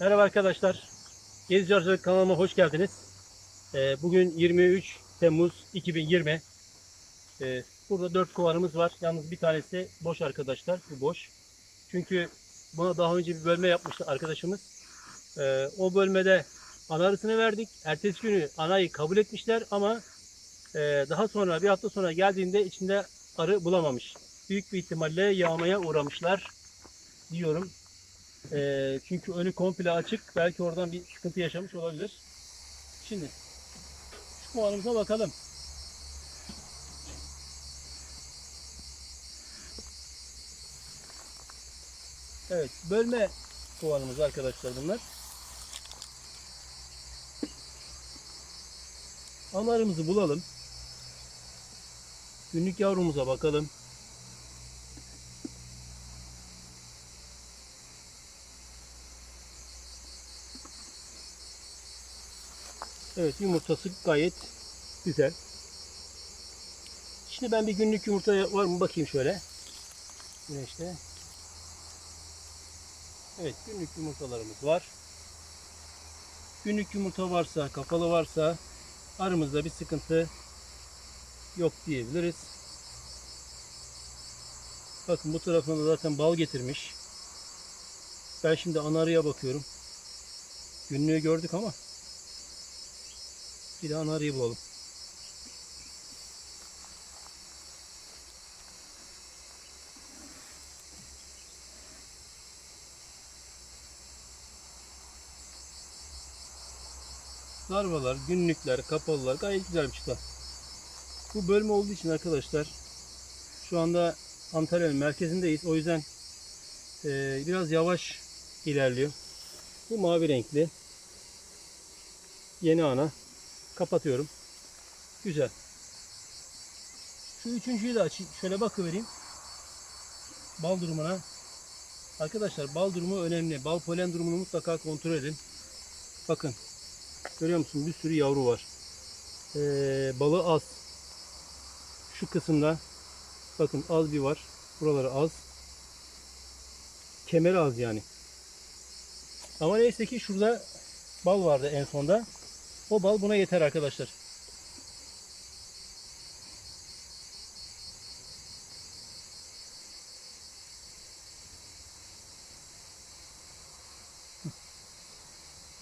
Merhaba arkadaşlar. Gezici Arıcılık kanalıma hoş geldiniz. Ee, bugün 23 Temmuz 2020. Ee, burada 4 kovanımız var. Yalnız bir tanesi boş arkadaşlar. Bu boş. Çünkü buna daha önce bir bölme yapmıştı arkadaşımız. Ee, o bölmede ana arısını verdik. Ertesi günü anayı kabul etmişler ama e, daha sonra bir hafta sonra geldiğinde içinde arı bulamamış. Büyük bir ihtimalle yağmaya uğramışlar diyorum. Ee, çünkü önü komple açık. Belki oradan bir sıkıntı yaşamış olabilir. Şimdi şu kovanımıza bakalım. Evet, bölme kovanımız arkadaşlar bunlar. Analarımızı bulalım. Günlük yavrumuza bakalım. Evet yumurtası gayet güzel. Şimdi ben bir günlük yumurta var mı bakayım şöyle. Güneşte. Evet günlük yumurtalarımız var. Günlük yumurta varsa, kapalı varsa aramızda bir sıkıntı yok diyebiliriz. Bakın bu tarafına zaten bal getirmiş. Ben şimdi ana arıya bakıyorum. Günlüğü gördük ama bir de ana arıyı bulalım. Larvalar, günlükler, kapalılar gayet güzel bir çıta. Bu bölme olduğu için arkadaşlar şu anda Antalya'nın merkezindeyiz. O yüzden eee, biraz yavaş ilerliyor. Bu mavi renkli. Yeni ana. Kapatıyorum. Güzel. Şu üçüncüyü de açayım. Şöyle bakıvereyim. Bal durumuna. Arkadaşlar bal durumu önemli. Bal polen durumunu mutlaka kontrol edin. Bakın. Görüyor musun? Bir sürü yavru var. Ee, balı az. Şu kısımda bakın az bir var. Buraları az. Kemeri az yani. Ama neyse ki şurada bal vardı en sonda. O bal buna yeter arkadaşlar.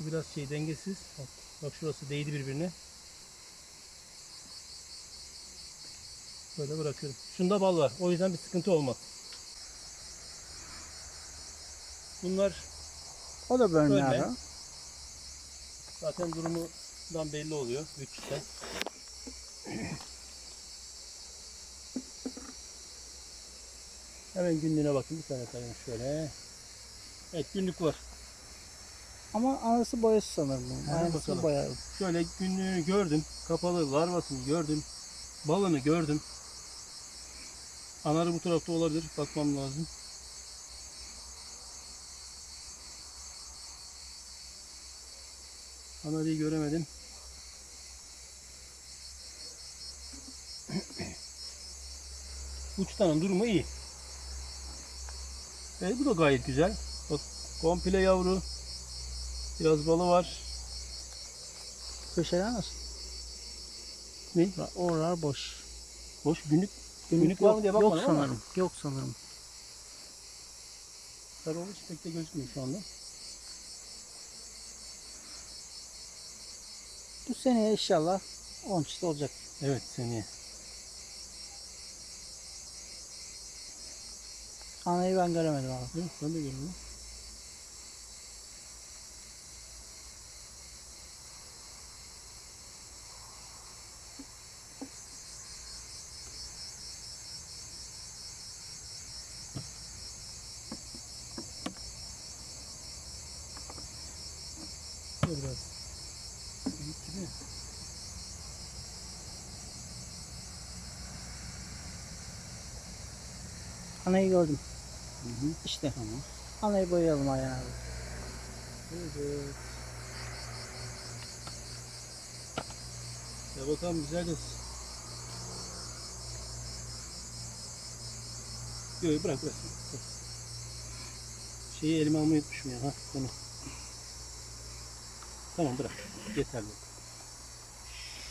Bu biraz şey dengesiz. Bak, bak şurası değdi birbirine. Böyle bırakıyorum. Şunda bal var. O yüzden bir sıkıntı olmaz. Bunlar O da bölme Bölme. abi. Durumundan belli oluyor. 3 ise. Hemen günlüğüne bakayım. Bir tane sayayım şöyle. Evet günlük var. Ama anası boyası sanırım. bu. Hadi bakalım. boyarım. Şöyle günlüğünü gördüm. Kapalı larvasını gördüm. Balını gördüm. Anarı bu tarafta olabilir. Bakmam lazım. Anarıyı göremedim. Uçtanın durumu iyi. Evet, bu da gayet güzel. Bak, komple yavru. Biraz balı var. Köşeler nasıl? Ne? Oralar boş. Boş günlük Günlük var mı diye yok bakmadım ama. sanırım. Yok sanırım. sarı için pek de gözükmüyor şu anda. Bu seneye inşallah 10 çıt olacak. Evet seneye. Anayı ben göremedim abi. Evet, ben de. Şöyle biraz büyük gibi. Anayı gördüm. Hı hı. İşte. Tamam. Anayı boyayalım Ayhan abi. Evet. Ya bakalım güzel kız. Yok yok, bırak bırak. Şeyi elime almayı unutmuşum ya. Ha, bunu. Tamam bırak. Yeterli.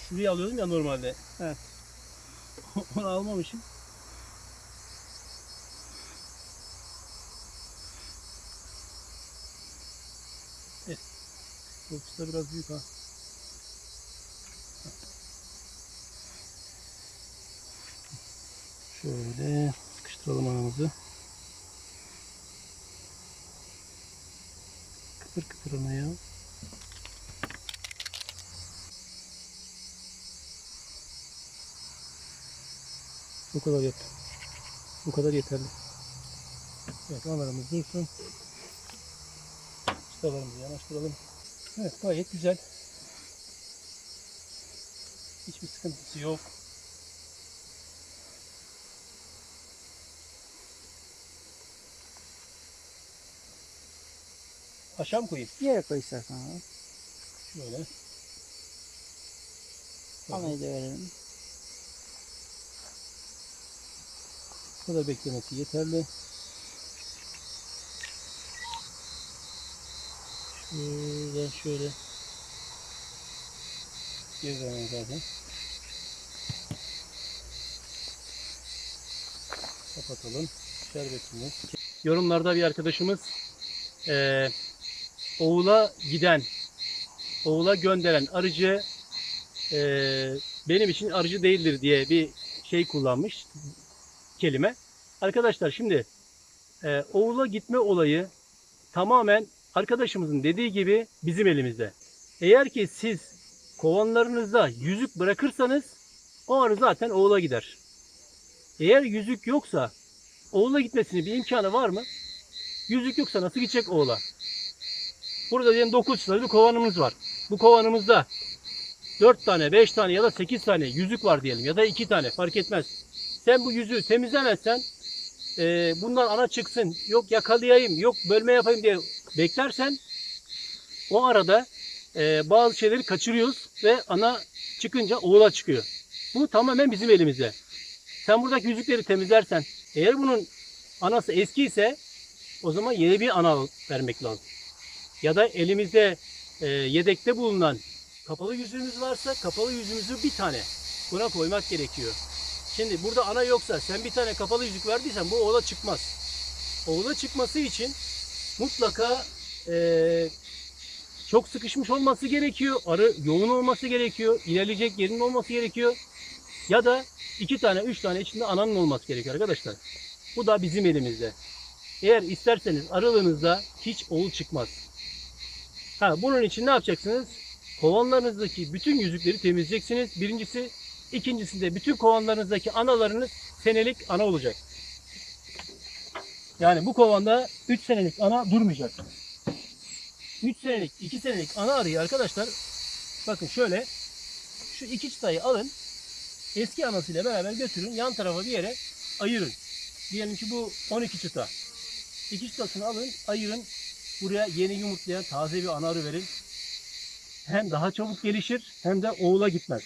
Şurayı alıyordum ya normalde. Evet. Onu almamışım. Evet. Korkusu da biraz büyük ha. Şöyle sıkıştıralım anamızı. Kıpır kıpır ana. Bu kadar yap. Bu kadar yeterli. Evet analarımız dursun. Çıtalarımızı yanaştıralım. Evet gayet güzel. Hiçbir sıkıntısı yok. Aşağı mı koyayım? Yere koy istersen abi. Şöyle. Anayı da verelim. Bu kadar beklemesi yeterli. Şuradan şöyle geri dönelim zaten. Kapatalım. Şerbetimiz. Yorumlarda bir arkadaşımız eee oğula giden, oğula gönderen arıcı eee, benim için arıcı değildir diye bir şey kullanmış kelime. Arkadaşlar şimdi e, oğula gitme olayı tamamen arkadaşımızın dediği gibi bizim elimizde. Eğer ki siz kovanlarınızda yüzük bırakırsanız o arı zaten oğula gider. Eğer yüzük yoksa oğula gitmesinin bir imkanı var mı? Yüzük yoksa nasıl gidecek oğula? Burada diyelim 9 çıtalı bir kovanımız var. Bu kovanımızda 4 tane, 5 tane ya da 8 tane yüzük var diyelim ya da 2 tane fark etmez. Sen bu yüzüğü temizlemezsen e, bundan ana çıksın, yok yakalayayım, yok bölme yapayım diye beklersen o arada e, bazı şeyleri kaçırıyoruz ve ana çıkınca oğula çıkıyor. Bu tamamen bizim elimizde. Sen buradaki yüzükleri temizlersen eğer bunun anası eskiyse o zaman yeni bir ana vermek lazım. Ya da elimizde e, yedekte bulunan kapalı yüzüğümüz varsa kapalı yüzüğümüzü bir tane buna koymak gerekiyor. Şimdi burada ana yoksa sen bir tane kapalı yüzük verdiysen bu oğula çıkmaz. Oğula çıkması için mutlaka eee, çok sıkışmış olması gerekiyor. Arı yoğun olması gerekiyor. İlerleyecek yerinin olması gerekiyor. Ya da iki tane, üç tane içinde ananın olması gerekiyor arkadaşlar. Bu da bizim elimizde. Eğer isterseniz aralığınızda hiç oğul çıkmaz. Ha, bunun için ne yapacaksınız? Kovanlarınızdaki bütün yüzükleri temizleyeceksiniz. Birincisi İkincisi de bütün kovanlarınızdaki analarınız senelik ana olacak. Yani bu kovanda 3 senelik ana durmayacak. 3 senelik, 2 senelik ana arıyı arkadaşlar bakın şöyle şu iki çıtayı alın eski anasıyla beraber götürün yan tarafa bir yere ayırın. Diyelim ki bu 12 çıta. İki çıtasını alın ayırın. Buraya yeni yumurtlayan taze bir ana arı verin. Hem daha çabuk gelişir hem de oğula gitmez.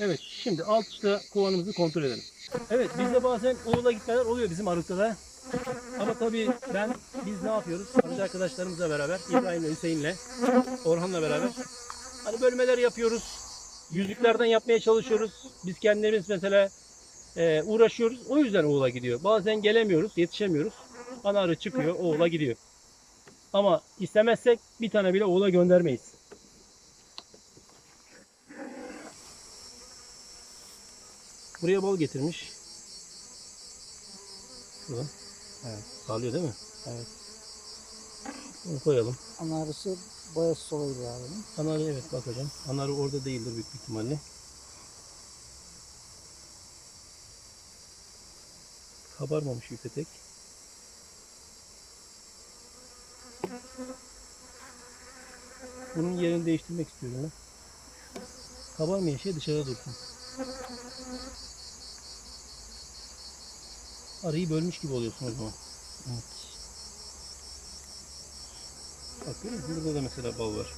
Evet, şimdi alt üstte kovanımızı kontrol edelim. Evet, bizde bazen oğula gitmeler oluyor bizim arıkta. Ama tabii ben, biz ne yapıyoruz? Arıcı arkadaşlarımızla beraber, İbrahim'le, Hüseyin'le, Orhan'la beraber hani bölmeler yapıyoruz. Yüzüklerden yapmaya çalışıyoruz. Biz kendimiz mesela e, uğraşıyoruz. O yüzden oğula gidiyor. Bazen gelemiyoruz, yetişemiyoruz. Ana arı çıkıyor, oğula gidiyor. Ama istemezsek bir tane bile oğula göndermeyiz. Buraya bal getirmiş. Şuradan. Evet. Sağlıyor değil mi? Evet. Bunu koyalım. Ana arısı boyası olabilir abi. Anarı evet bakacağım. Anarı orada değildir büyük ihtimalle. Kabarmamış bir petek. Bunun yerini değiştirmek istiyorum. Kabarmayan şey dışarıda dursun. Arıyı bölmüş gibi oluyorsun o zaman. Evet. Bak? Burada da mesela bal var.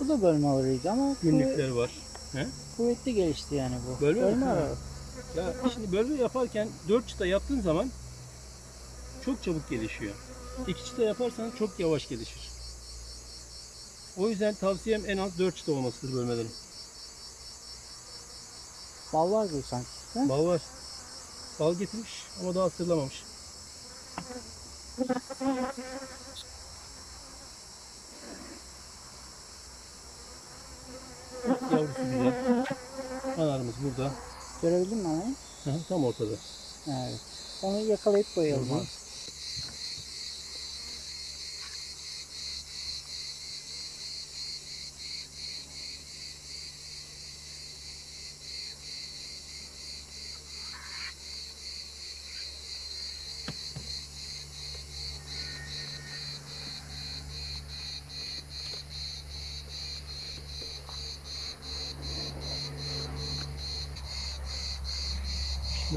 Bu da bölme arıydı ama kuvvet- Günlükler var. He? kuvvetli gelişti yani bu. Bölme arı. Ya şimdi bölme yaparken 4 çıta yaptığın zaman çok çabuk gelişiyor. 2 çıta yaparsan çok yavaş gelişir. O yüzden tavsiyem en az 4 çıta olmasıdır bölmelerin. Bal var gibi sanki. He? Bal var. Bal getirmiş ama daha ısırlamamış. Yavrusu güzel. Analarımız burada. Görebildin mi anayı? Hı hı, Tam ortada. Evet. Onu yakalayıp koyalım. Hı hı.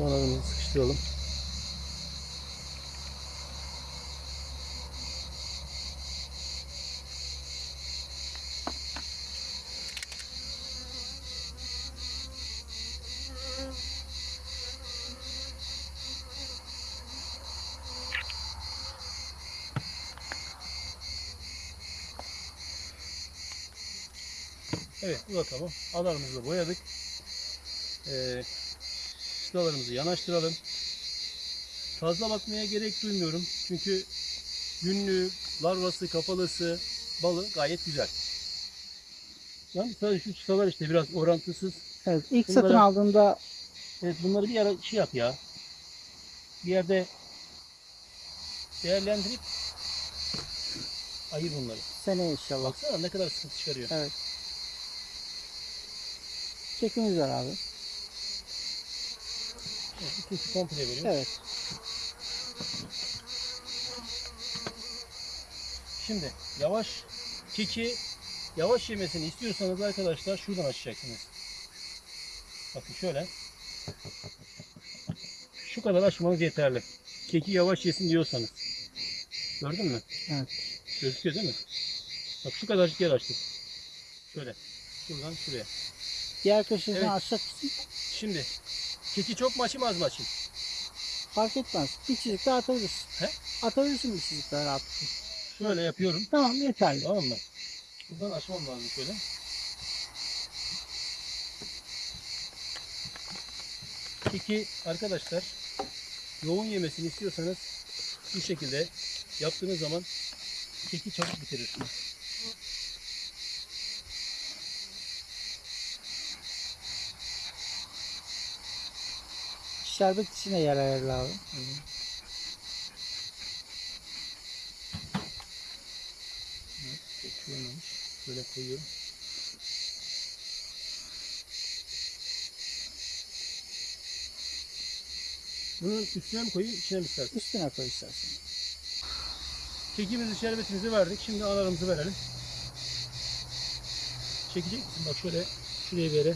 Analarımızı sıkıştıralım. Evet. Alarmımızı da boyadık. Ee, çıtalarımızı yanaştıralım. Fazla bakmaya gerek duymuyorum. Çünkü günlüğü, larvası, kapalısı, balı gayet güzel. Yani sadece şu çıtalar işte biraz orantısız. Evet. ilk Bunlara- satın aldığımda Evet bunları bir ara şey yap ya. Bir yerde değerlendirip ayır bunları. sene inşallah. Baksana ne kadar sıkıntı çıkarıyor. Evet. Çekimiz var abi. İkincisi komple veriyor. Evet. Şimdi yavaş keki yavaş yemesini istiyorsanız arkadaşlar şuradan açacaksınız. Bakın şöyle. Şu kadar açmanız yeterli. Keki yavaş yesin diyorsanız. Gördün mü? Evet. Gözüküyor değil mi? Bak şu kadarcık yer açtık. Şöyle. Şuradan şuraya. Diğer köşesini Evet. mısın? Şimdi keki çok mu açayım az mı açayım? Fark etmez. Bir çizik daha atabilirsin. He? Atabilirsin bir çizik daha rahat. Şöyle yapıyorum. Tamam yeterli. Tamam mı? Buradan açmam lazım şöyle. Keki arkadaşlar yoğun yemesini istiyorsanız bu şekilde yaptığınız zaman keki çabuk bitirir. Şerbet içine yer ayarlı abi. Bekliyormuş. Böyle koyuyorum. Bunun üstüne mi koyayım, içine mi istersin? Üstüne koy istersen. Kekimizi, şerbetimizi verdik. Şimdi analarımızı verelim. Çekecek misin? Bak şöyle şuraya bir yere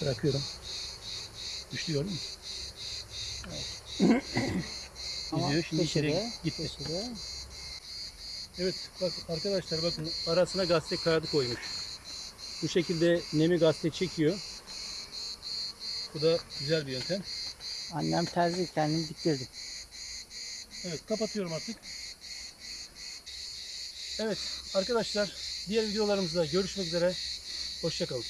bırakıyorum. Düştü gördün mü? Ama Gidiyor. Şimdi içeri gitti. köşede Evet bak arkadaşlar bakın arasına gazete kağıdı koymuş. Bu şekilde nemi gazete çekiyor. Bu da güzel bir yöntem. Annem terzi kendim diktirdim. Evet kapatıyorum artık. Evet arkadaşlar diğer videolarımızda görüşmek üzere. Hoşçakalın.